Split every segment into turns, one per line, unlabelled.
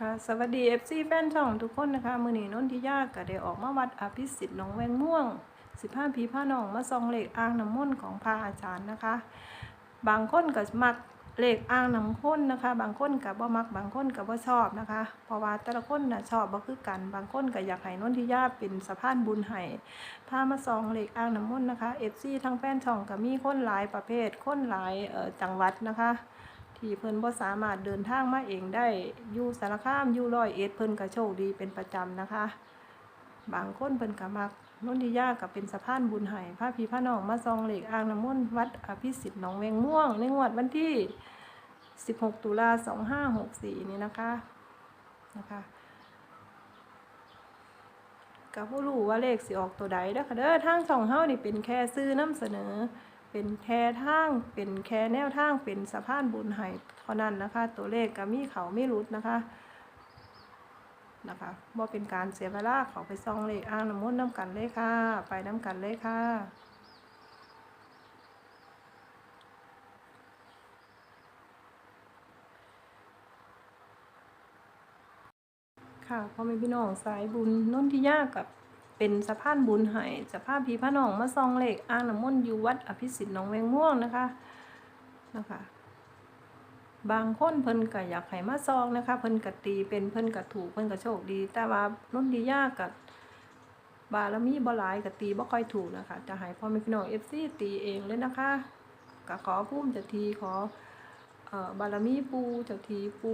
ค่ะสวัสดี FC แฟนช่องทุกคนนะคะ มือนีนนทิยาก็ได้ออกมาวัดอภิสิทธิ์หนองแวงม่วง 15 พีพระน้องมาซองเลขอ่างน้ำมนต์ของพระอาจารย์นะคะ บางคนก็มักเลขอ่างน้ำข้นนะคะ บางคนก็บ่มักบางคนก็บ่ชอบนะคะ เพราะว่าแต่ละคนน่ะชอบบ่คือกัน บางคนก็อยากให้นนทิยาเป็นสะพานบุญให้พามาซองเลขอ่างน้ำมนต์นะคะ FC ทั้งแฟนช่องก็มีคนหลายประเภทคนหลายเอ่อจังหวัดนะคะ ที่เพิ่นบ่สามารถเดินทางมาเองได้อยู่สารคามอยู่ร้อยเอ็ดเพิ่นก็โชคดีเป็นประจำนะคะ บางคนเพิ่นก็มักนนทิยาก็เป็นสะพานบุญให้พระพีพระน้องมาซองเหล็กอ่างน้ำมนต์วัดอภิสิทธิ์หนองเวงม่วง ในงวดวันที่ 16 ตุลา2564 นี้นะคะนะคะก็บ่รู้ว่าเลขสิออกตัวใดเด้อค่ะเด้อทางช่องเฮานี่เป็นแค่ซื้อนำเสนอ เป็นแค่ทาง เป็นแค่แนวทาง เป็นสะพานบุญให้เท่านั้นนะคะ ตัวเลขก็มีเขาไม่รุดนะคะนะคะบ่เป็นการเสียเวลาเขาไปซองเลขอ่างน้ำมนต์น้ำกันเลยค่ะ ไปน้ำกันเลยค่ะค่ะพ่อแม่พี่น้องสายบุญนนทิยากับ เป็นสะพานบุญให้สะพานพีพระนองมาซองเหลขอ่างน้ำมนต์อยู่วัดอภิสิทธิ์หนองแวงม่วงนะคะนะคะ บางคนเพิ่นก็อยากให้มาซองนะคะ เพิ่นก็ตีเป็นเพิ่นก็ถูกเพิ่นก็โชคดี แต่ว่านุ่นทิยากับบารมีบ่หลายก็ตีบ่ค่อยถูกนะคะ จะให้พ่อแม่พี่น้อง FC ตีเองเลยนะคะก็ขอภูมิเจ้าทีขอออบารมีปูเจ้าทีปู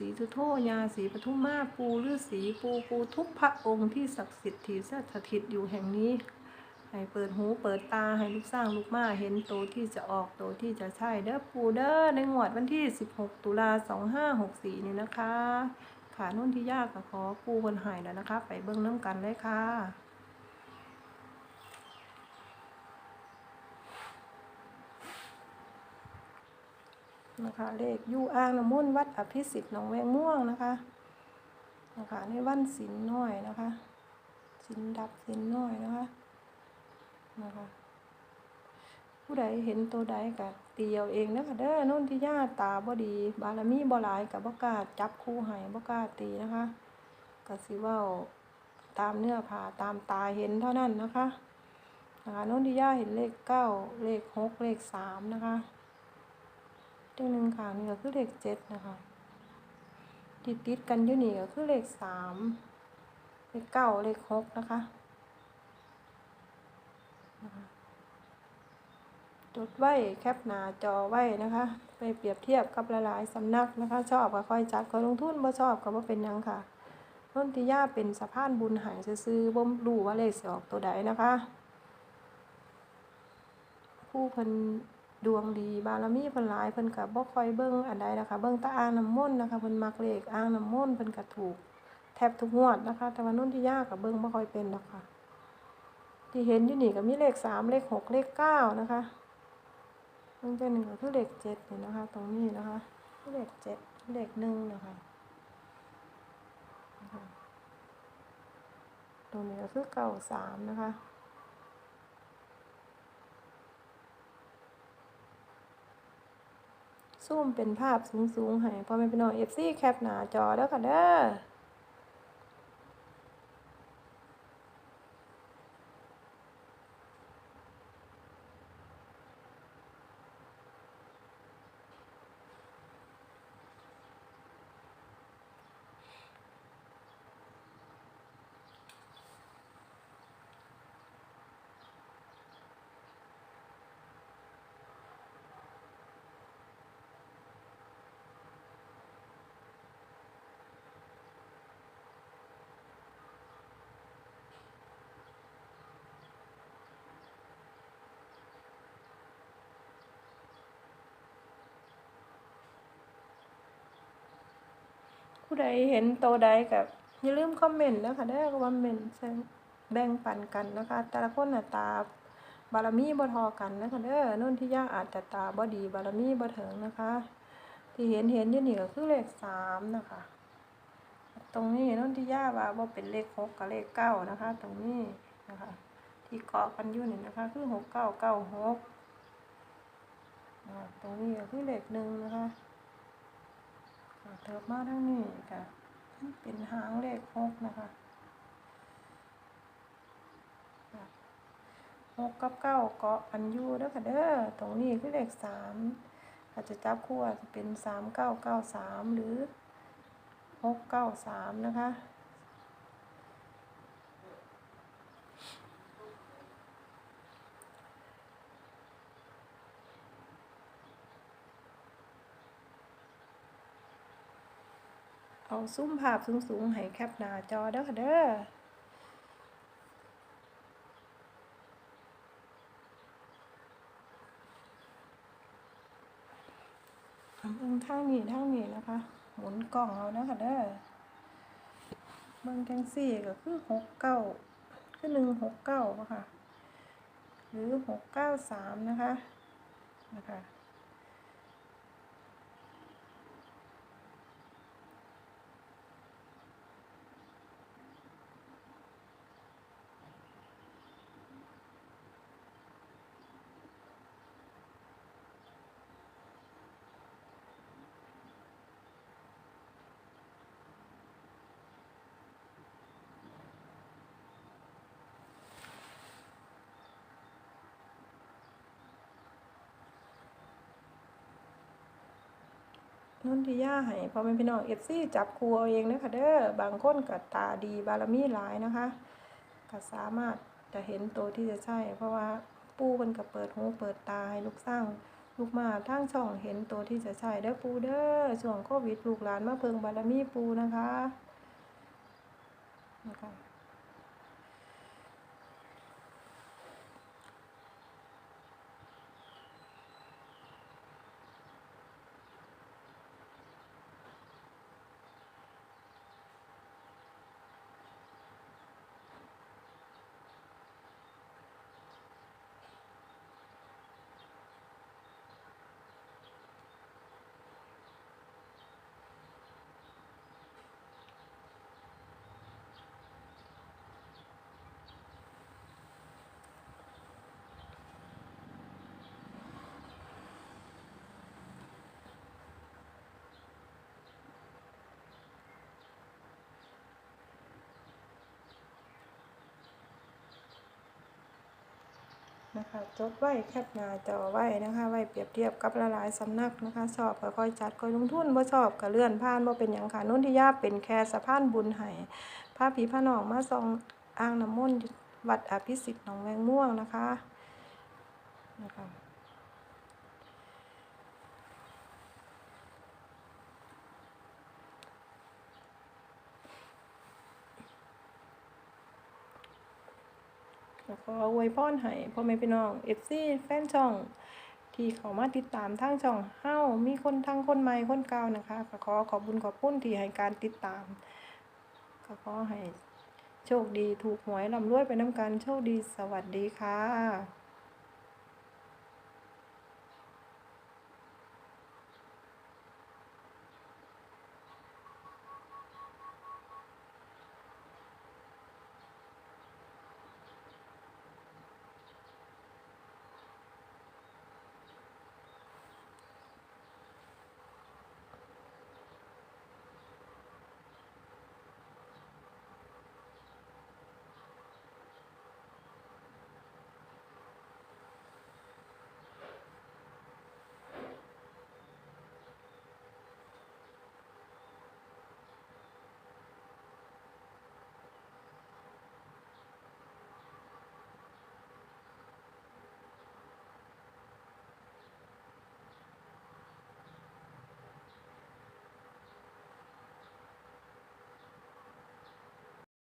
สีทุโทยาสีปทุมมาปูฤาษีปูปูทุกพระองค์ที่ศักดิ์สิทธิ์ที่สถิตอยู่แห่งนี้ ให้เปิดหูเปิดตาให้ลูกสร้างลูกมาเห็นโตวที่จะออกโตวที่จะใช่เด้อปูเด้อในงวดวันที่ 16 ตุลา 2564 นี่นะคะ ขานุ่นที่ยากก็ขอปูคนหายแล้วนะคะ ไปเบิ้งน้ำกันเลยค่ะ นะคะ เลขยู่อ่างน้ำมนต์วัดอภิสิทธิ์หนองแวงม่วงนะคะนะคะในวันศิลน้อยนะคะศิลดับศิลน้อยนะคะนะคะ ผู้ใดเห็นตัวใดก็ตีเอาเองนะคะเด้อนุ่นที่ญาติตาบ่ดี บารมีบ่หลายกับบ่กล้าจับคู่ให้บ่กล้าตีนะคะก็สิว้าตามเนื้อผ้าตามตาเห็นเท่านั้นนะคะนะคะนุ่นที่ญาติเห็นเลขเก้าเลขหกเลขสามนะคะ เลขหนึ่งค่ะนี่ก็คือเลขเจ็ดนะคะติดติดกันอยู่นี่ก็คือเลขสามเลขเก้าเลขหกนะคะจดไว้แคปหน้าจอไว้นะคะ ไปเปรียบเทียบกับหลายๆสำนักนะคะ ชอบก็ค่อยจัดก็ลงทุนบ่ชอบก็บ่เป็นยังค่ะนนทิยาเป็นสะพานบุญหายซื้อบ่รู้ว่าเลขสิออกตัวใดนะคะ ผู้เพิ่น ดวงดี บารมีเพิ่นหลายเพิ่นก็บ่คอยเบิ่งอันใดนะคะ เบิ่งตาอ่างน้ำมนต์นะคะเพิ่นมักเลขอ่างน้ำมนต์เพิ่นก็ถูกแทบทุกงวดนะคะ แต่ว่านุ่นที่ยากก็เบิ่งบ่คอยเป็นดอกค่ะ ที่เห็นอยู่นี่ก็มีเลขสามเลขหกเลขเก้านะคะเบิ่งเป็นหนึ่งก็คือเลขเจ็ดนี่นะคะ ตรงนี้นะคะเลขเจ็ดเลขหนึ่งนะคะตรงนี้ก็คือเก้าสามนะคะ ซูมเป็นภาพสูงๆให้พ่อแม่พี่น้อง FC แคปหน้าจอแล้วค่ะเด้อ ผู้ใดเห็นโตวใดกับอย่าลืมคอมเมนต์นะคะเด้อคอมเมนต์แบ่งปันกันนะคะ แต่ละคนน่ะตาบารมีบ่ทอกันนะคะเด้อนุ่นที่ยากอาจจะตาบ่ดีบารมีบ่ถึงนะคะ ที่เห็นเห็นอยู่นี่ก็คือเลขสามนะคะ ตรงนี้นุ่นที่ยากว่าบ่เป็นเลขหกกับเลขเก้านะคะ ตรงนี้นะคะ ที่เกาะกันอยู่นี่นะคะ คือหกเก้าเก้าหกตรงนี้ก็คือเลขหนึ่งนะคะ เติบมาทั้งนี้ค่ะเป็นหางเลขหกนะคะหกกับเก้าเกาะอันยูเด้อค่ะเด้อตรงนี้คือเลขสามอาจจะจับคู่อาจจะเป็นสามเก้าเก้าสามหรือหกเก้าสามนะคะ เอาซุ้มภาพสูงๆให้แคปหน้าจอเด้อค่ะเด้อเบิ่งทางนี้ทางนี้นะคะ หมุนกล่องเอานะคะเด้อเบิ่งจังสี่ก็คือหกเก้าคือหนึ่งหกเก้าะค่ะ หรือหกเก้าสามนะคะนะคะ นนทิยาให้พ่อแม่พี่น้องเอฟซี่จับครูเอาเองนะคะเด้อบางคนก็ตาดีบารมีหลายนะคะก็สามารถจะเห็นตัวที่จะใช่ เพราะว่าปู่มันก็เปิดหูเปิดตาให้ลูกสร้างลูกมาทางช่องเห็นตัวที่จะใช่เด้อปูเด้อช่วงโควิดลูกหลานมาเพิงบารมีปูนะคะนะคะ นะคะ จดไว้แคปหน้าจอไว้นะคะ ไว้เปรียบเทียบกับหลายๆสำนักนะคะ สอบก็ค่อยจัดค่อยลงทุนบ่สอบก็เลื่อนผ่านบ่เป็นอย่างค่ะนุ่นที่ยาเป็นแค่สะพานบุญไห้พาผีพระนองมาซองอ่างน้ำมนต์วัดอภิสิทธิ์หนองแวงม่วงนะคะนะคะ แล้วก็อวยพรให้พ่อแม่พี่น้องเอฟซีแฟนช่อง ที่เขามาติดตามทางช่องเฮ้ามีคนทั้งคนใหม่คนเก่านะคะก็ขอขอบคุญขอบคุณที่ให้การติดตามก็ขอให้โชคดีถูกหวยลำรวยไปน้ำกันโชคดีสวัสดีค่ะ